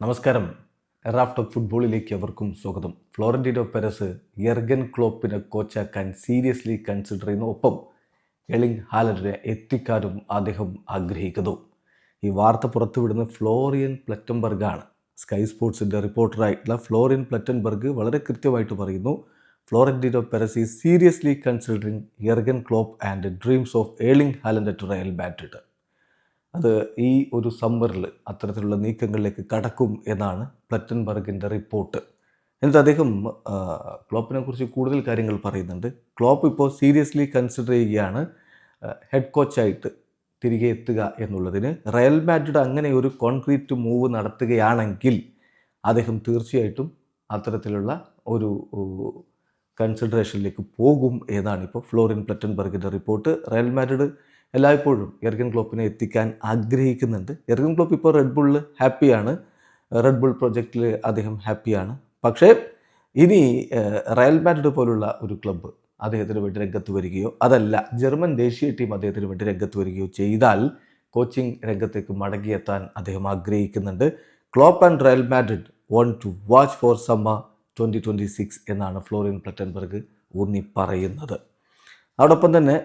നമസ്കാരം. Raft of ഫുട്ബോളിലേക്ക് അവർക്കും സ്വാഗതം. ഫ്ലോറന്റീനോ പെരസ് യർഗൻ ക്ലോപ്പിനെ കോച്ചാക്കാൻ സീരിയസ്ലി കൺസിഡർ ചെയ്യുന്ന ഒപ്പം എളിങ് ഹാലൻഡിനെ എത്തിക്കാനും അദ്ദേഹം ആഗ്രഹിക്കുന്നു. ഈ വാർത്ത പുറത്തുവിടുന്ന ഫ്ലോറിയൻ പ്ലറ്റംബർഗാണ് സ്കൈ സ്പോർട്സിന്റെ റിപ്പോർട്ടറായിട്ടുള്ള ഫ്ലോറിയൻ പ്ലറ്റൻബർഗ് വളരെ കൃത്യമായിട്ട് പറയുന്നു ഫ്ലോറന്റീനോ പെരസ് ഈ seriously considering Jurgen Klopp and dreams of Erling Haaland to Real Madrid അത് ഈ ഒരു സമ്മറിൽ അത്തരത്തിലുള്ള നീക്കങ്ങളിലേക്ക് കടക്കും എന്നാണ് പ്ലറ്റൻബർഗിന്റെ റിപ്പോർട്ട്. എന്നിട്ട് അദ്ദേഹം ക്ലോപ്പിനെ കുറിച്ച് കൂടുതൽ കാര്യങ്ങൾ പറയുന്നുണ്ട്. ക്ലോപ്പ് ഇപ്പോൾ സീരിയസ്ലി കൺസിഡർ ചെയ്യുകയാണ് ഹെഡ് കോച്ചായിട്ട് തിരികെ എത്തുക എന്നുള്ളതിന്. റയൽ മാഡ്രിഡ് അങ്ങനെ ഒരു കോൺക്രീറ്റ് മൂവ് നടത്തുകയാണെങ്കിൽ അദ്ദേഹം തീർച്ചയായിട്ടും അത്തരത്തിലുള്ള ഒരു കൺസിഡറേഷനിലേക്ക് പോകും എന്നാണ് ഇപ്പോൾ ഫ്ലോറിൻ പ്ലറ്റൻബർഗിന്റെ റിപ്പോർട്ട്. റയൽ മാഡ്രിഡ് എല്ലായ്പ്പോഴും എർഗൻ ക്ലോപ്പിനെ എത്തിക്കാൻ ആഗ്രഹിക്കുന്നുണ്ട്. എർഗൻ ക്ലോപ്പ് ഇപ്പോൾ റെഡ് ബുള്ളിൽ ഹാപ്പിയാണ്. റെഡ് ബുൾ പ്രൊജക്റ്റിൽ അദ്ദേഹം ഹാപ്പിയാണ്. പക്ഷേ ഇനി റയൽ മാഡ്രിഡ് പോലുള്ള ഒരു ക്ലബ്ബ് അദ്ദേഹത്തിന് വേണ്ടി രംഗത്ത് വരികയോ അതല്ല ജർമ്മൻ ദേശീയ ടീം അദ്ദേഹത്തിന് വേണ്ടി രംഗത്ത് വരികയോ ചെയ്താൽ കോച്ചിങ് രംഗത്തേക്ക് മടങ്ങിയെത്താൻ അദ്ദേഹം ആഗ്രഹിക്കുന്നുണ്ട്. Klopp and Real Madrid want to watch for summer twenty twenty six എന്നാണ് ഫ്ലോറിൻ പ്ലറ്റൻബർഗ് ഊന്നി പറയുന്നത്. അതോടൊപ്പം തന്നെ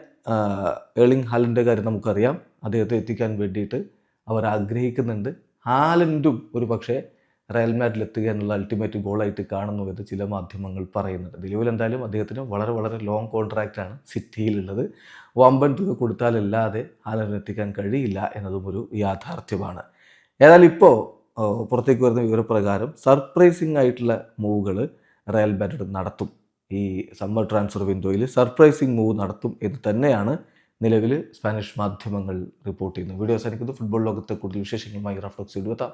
ഏളിംഗ് ഹാലന്റെ കാര്യം നമുക്കറിയാം. അദ്ദേഹത്തെ എത്തിക്കാൻ വേണ്ടിയിട്ട് അവർ ആഗ്രഹിക്കുന്നുണ്ട്. ഹാലൻഡും ഒരു പക്ഷേ റയൽ എത്തുക എന്നുള്ള അൾട്ടിമേറ്റ് ഗോളായിട്ട് കാണുന്നു എന്ന് ചില മാധ്യമങ്ങൾ പറയുന്നുണ്ട്. നിലവിൽ എന്തായാലും അദ്ദേഹത്തിന് വളരെ വളരെ ലോങ് കോൺട്രാക്റ്റാണ് സിറ്റിയിലുള്ളത്. വമ്പൻ തുക കൊടുത്താലല്ലാതെ ഹാലൻഡിന് എത്തിക്കാൻ കഴിയില്ല എന്നതും ഒരു യാഥാർത്ഥ്യമാണ്. ഏതായാലും ഇപ്പോൾ പുറത്തേക്ക് വരുന്ന വിവരപ്രകാരം സർപ്രൈസിംഗ് ആയിട്ടുള്ള മൂവുകൾ റയൽ മാഡ്രിഡ് നടത്തും. ഈ സമ്മർ ട്രാൻസ്ഫർ വിൻഡോയിൽ സർപ്രൈസിങ് മൂവ് നടത്തും എന്ന് തന്നെയാണ് നിലവിൽ സ്പാനിഷ് മാധ്യമങ്ങൾ റിപ്പോർട്ട് ചെയ്യുന്നത്. വീഡിയോ അവസാനിക്കുന്നത് ഫുട്ബോൾ ലോകത്തെ കൂടുതൽ വിശേഷങ്ങളുമായി റഫ്ലോക്സ് എഴുതാം